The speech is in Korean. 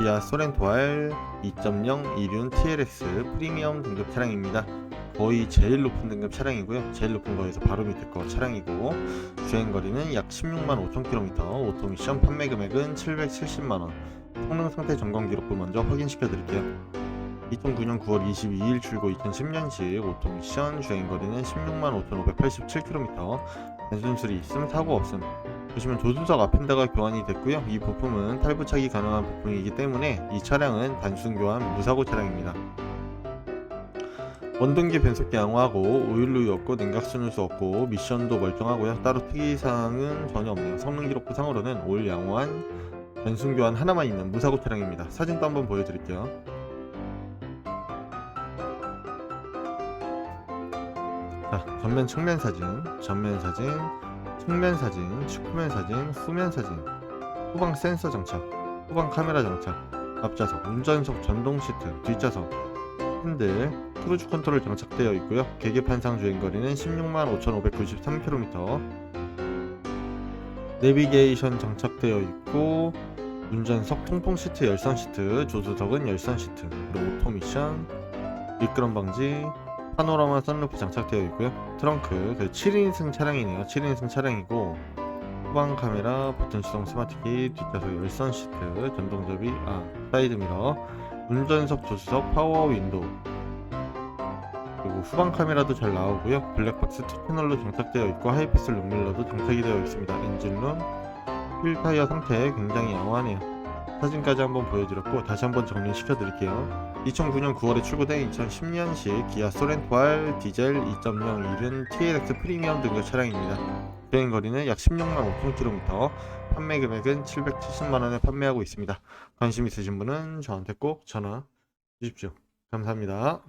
기아 소렌토 R 2.0 이륜 TLS 프리미엄 등급 차량입니다. 거의 제일 높은 등급 차량이고요. 제일 높은 거에서 바로 밑에 거 차량이고 주행 거리는 약 16만 5천 km, 오토 미션 판매 금액은 770만 원. 성능 상태 점검 기록부 먼저 확인시켜 드릴게요. 2009년 9월 22일 출고 2010년식 오토 미션 주행 거리는 16만 5,587km. 단순 수리 있음 사고 없음. 보시면 조수석 앞펜다가 교환이 됐고요. 이 부품은 탈부착이 가능한 부품이기 때문에 이 차량은 단순 교환 무사고 차량입니다. 원동기 변속기 양호하고 오일루유 없고 냉각순누수 없고 미션도 멀쩡하고요. 따로 특이사항은 전혀 없네요. 성능 기록부 상으로는 오일 양호한 단순 교환 하나만 있는 무사고 차량입니다. 사진도 한번 보여드릴게요. 자, 전면 측면 사진, 전면 사진, 측면 사진, 측면 사진, 후면 사진, 후방 센서 장착, 후방 카메라 장착, 앞좌석, 운전석 전동 시트, 뒷좌석, 핸들, 크루즈 컨트롤 장착되어 있고요. 계기판상 주행거리는 16만 5,593km. 내비게이션 장착되어 있고 운전석 통풍 시트 열선 시트, 조수석은 열선 시트, 그리고 오토 미션, 미끄럼 방지, 파노라마 선루프 장착되어 있고요. 트렁크 그 7인승 차량이네요. 7인승 차량이고 후방 카메라, 버튼 수동 스마트키, 뒷좌석 열선 시트, 전동 접이, 아 사이드 미러, 운전석 조수석 파워 윈도우 그리고 후방 카메라도 잘 나오고요. 블랙박스 투 패널로 장착되어 있고 하이패스 룸밀러도 장착이 되어 있습니다. 엔진룸, 휠 타이어 상태 굉장히 양호하네요. 사진까지 한번 보여드렸고 다시 한번 정리시켜 드릴게요. 2009년 9월에 출고된 2010년식 기아 소렌토 R 디젤 2.0 이륜 TLX 프리미엄 등급 차량입니다. 주행 거리는 약 16만 5천 km, 판매 금액은 770만 원에 판매하고 있습니다. 관심 있으신 분은 저한테 꼭 전화 주십시오. 감사합니다.